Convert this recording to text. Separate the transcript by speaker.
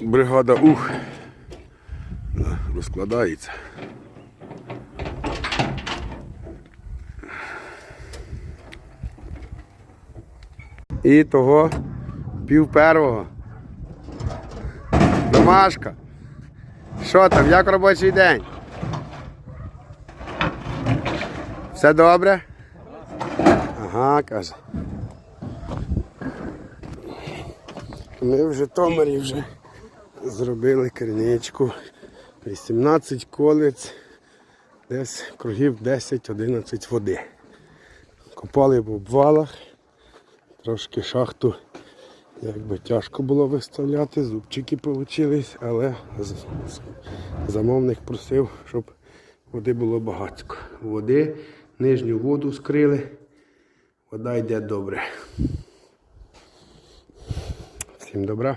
Speaker 1: бригада ух розкладається. І того пів первого. Домашка. Що там, як робочий день? Все добре? Ага, каже. Ми в Житомирі вже зробили керничку. 18 колець, десь кругів 10-11 води. Копали в обвалах, трошки шахту якби тяжко було виставляти, зубчики вийшли, але замовник просив, щоб води було багатько. Води, нижню воду скрили, вода йде добре. Всім добра.